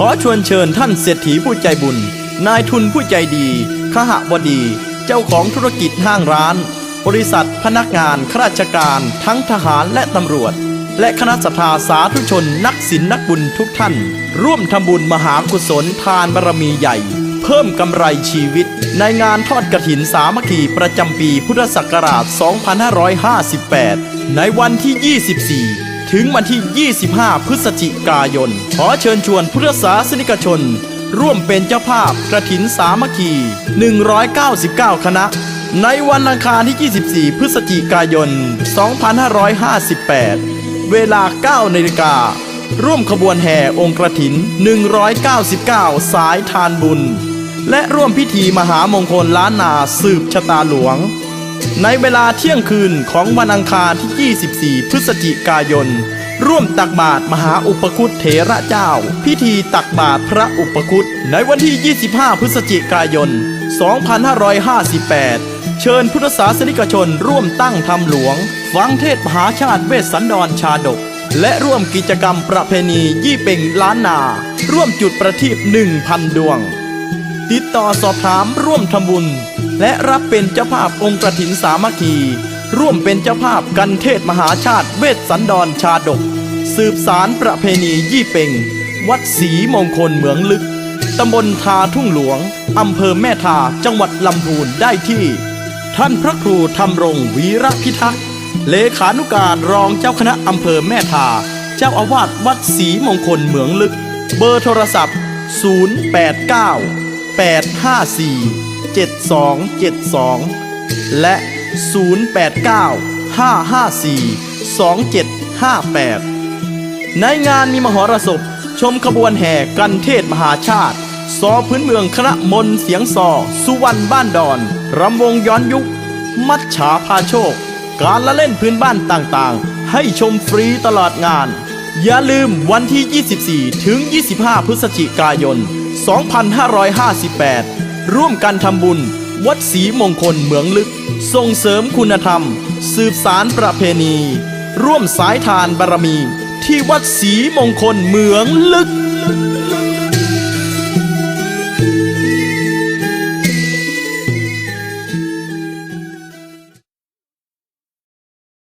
ขอชวนเชิญท่านเศรษฐีผู้ใจบุญ นายทุนผู้ใจดีขหบดี เจ้าของธุรกิจห้างร้าน บริษัทพนักงานข้าราชการทั้งทหารและตำรวจ และคณะสัตยาสาธุชนนักศิลนักบุญทุกท่าน ร่วมทำบุญมหากุศลทานบารมีใหญ่ เพิ่มกำไรชีวิต ในงานทอดกระถินสามัคคีประจำปีพุทธศักราช 2558 ในวันที่ 24 ถึงวันที่ 25 พฤศจิกายน ขอเชิญชวนพุทธศาสนิกชน ร่วมเป็นเจ้าภาพกระถินสามัคคี 199 คณะ ในวันอังคารที่ 24 พฤศจิกายน 2558 เวลา 9นาฬิการ่วมขบวนแห่องค์กระถิน 199 สายทานบุญ และร่วมพิธีมหามงคลล้านนาสืบชะตาหลวง ในเวลาเที่ยงคืนของวันอังคารที่ 24 พฤศจิกายน ร่วมตักบาตรมหาอุปคุตเถระเจ้า พิธีตักบาตรพระอุปคุตในวันที่ 25 พฤศจิกายน 2558 เชิญพุทธศาสนิกชนร่วมตั้งธรรมหลวง ฟังเทศมหาชาติเวสสันดรชาดก และร่วมกิจกรรมประเพณียี่เป่งล้านนา ร่วมจุดประทีป1,000 ดวง ติดต่อสอบถามร่วมทำบุญ และรับเป็นเจ้าภาพองค์กระถินสามัคคี ร่วมเป็นเจ้าภาพกันเทศมหาชาติเวสสันดรชาดก สืบสารประเพณียี่เป่ง วัดศรีมงคลเหมืองลึกตำบลทาทุ่งหลวง อำเภอแม่ทาจังหวัดลำพูนได้ที่ ท่านพระครูธรรมรงวีระพิทักษ์เลขานุการรองเจ้าคณะอำเภอแม่ทา เจ้าอาวาสวัดศรีมงคลเหมืองลึก เบอร์โทรศัพท์ 089 854 7272 และ 089 554 2758 ในงานมีมหรสพชมขบวนแห่กันเทศมหาชาติ ซอพื้นเมืองคณะมนเสียงซอ สุวรรณบ้านดอน รำวงย้อนยุค มัดฉาพาโชค การละเล่นพื้นบ้านต่างๆ ให้ชมฟรีตลอดงาน อย่าลืมวันที่ 24 ถึง 25 พฤศจิกายน 2558 ร่วมกันทำบุญ วัดศรีมงคลเหมืองลึก ส่งเสริมคุณธรรม สืบสารประเพณี ร่วมสายทานบารมี ที่วัดศรีมงคลเหมืองลึก